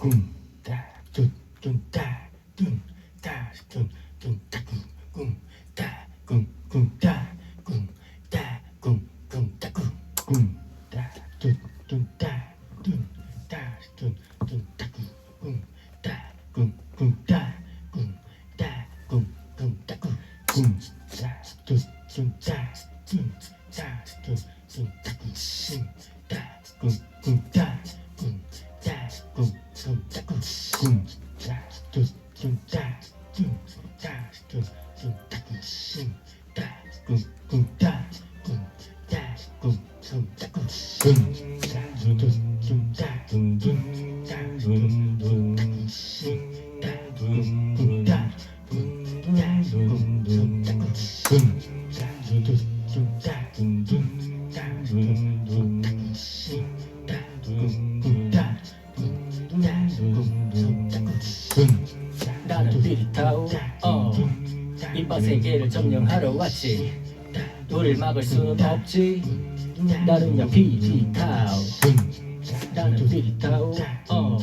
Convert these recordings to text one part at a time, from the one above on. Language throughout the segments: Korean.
cun ta cun cun ta cun ta cun cun ta cun cun ta cun cun ta cun ta cun cun ta cun cun ta cun cun ta cun ta cun cun ta cun cun ta cun cun ta cun ta cun cun ta cun cun ta cun cun ta cun ta cun cun ta cun ta cun cun ta Boom. 나는 비리타오 어. 이번 세계를 점령하러 왔지 우릴 막을 수는 없지 나는 야 비리타오 나는 비리타오 어.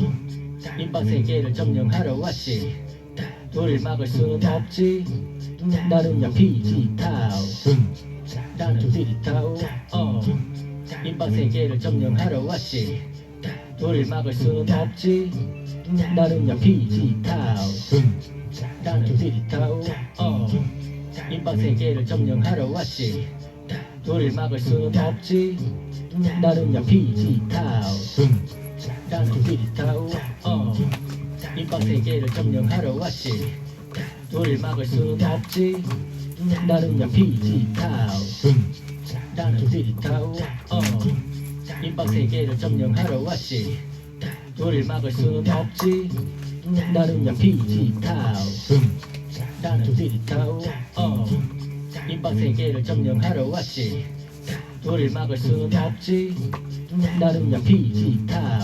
이번 세계를 점령하러 왔지 우릴 막을 수는 없지 나는 야 비리타오 나는 비리타오 어. 이번 세계를 점령하러 왔지 우릴 막을 수는 없지. 나는 야 비리타오. 나는 어. 이번 세계를 점령하러 왔지. 우릴 막을 수는 없지. 나는 야 비리타오. 나는 어. 이번 세계를 점령하러 왔지. 우릴 막을 수는 없지. 나는 야 비리타오. 나는 비리타오 어. 이번 세계를 점령하러 왔지. 우릴 막을 수는 없지. 나는 야 비리타오. 나는 비리타오. 어. 이번 세계를 점령하러 왔지. 우릴 막을 수는 없지. 나는 야 비리타오.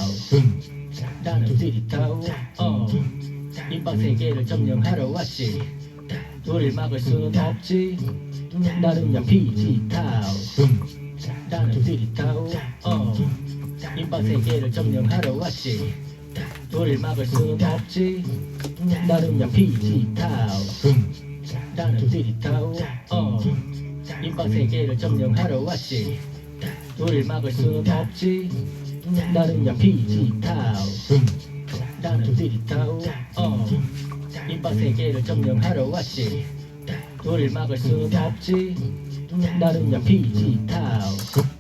나는 비리타오. 어. 이번 세계를 점령하러 왔지. 우릴 막을 수는 없지. 나는 야 비리타오. 나는 비리타오 어. 이번 세계를 점령하러 왔지. 우릴 막을 수는 없지. 나는 야 비리타오. 나는 비리타오. 어. 이번 세계를 점령하러 왔지. 우릴 막을 수는 없지. 나는 야 비리타오. 나는 비리타오. 어. 이번 세계를 점령하러 왔지. 우릴 막을 수는 없지. 나는 야 비리타오